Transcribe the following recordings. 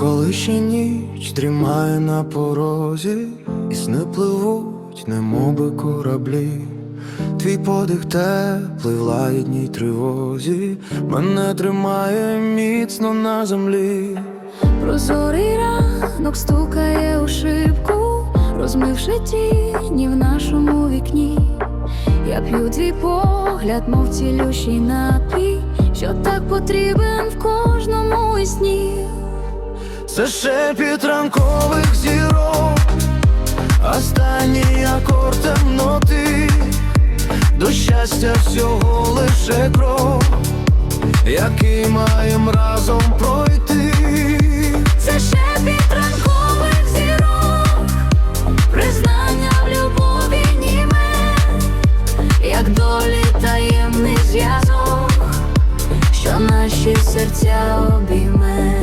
Коли ще ніч дрімає на порозі, і сни пливуть, немоби кораблі, твій подих теплий в лагідній тривозі, мене тримає міцно на землі. Прозорий ранок стукає у шибку, розмивши тіні в нашому вікні. Я п'ю твій погляд, мов цілющий напій, що так потрібен в кожному сні. Це шепіт ранкових зірок, останній акорд темноти, до щастя всього лише крок, як долі таємний зв'язок, що наші серця обійме.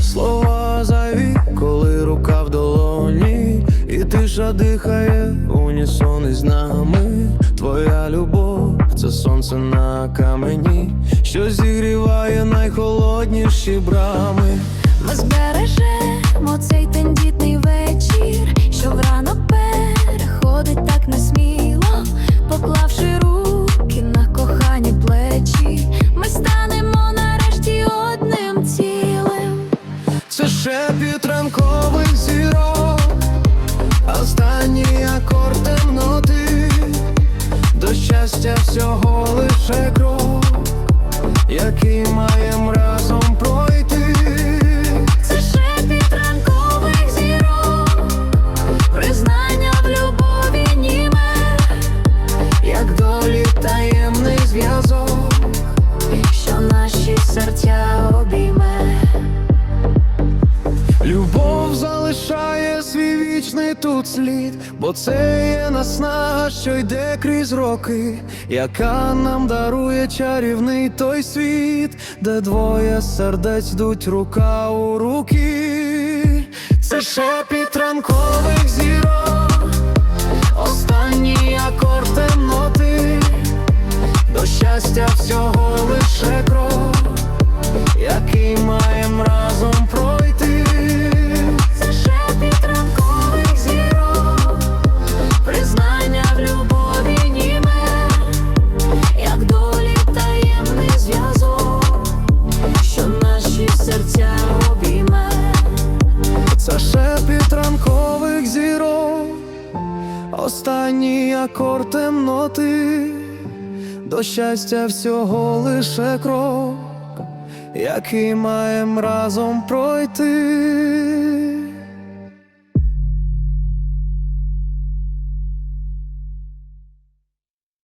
Слова зайві, коли рука в долоні, і тиша дихає унісон із нами. Твоя любов це сонце на камені, що зігріває найхолодніші брами. Ми збережемо цей тендітний Це шепіт ранкових зірок, останній акорд темноти, до щастя всього свій вічний тут слід, бо це є наснага, що йде крізь роки, яка нам дарує чарівний той світ, де двоє сердець дуть рука у руки. Це шепіт серця обійме. Це шепіт ранкових зірок, останній акорд темноти, до щастя всього лише крок, який маєм разом пройти.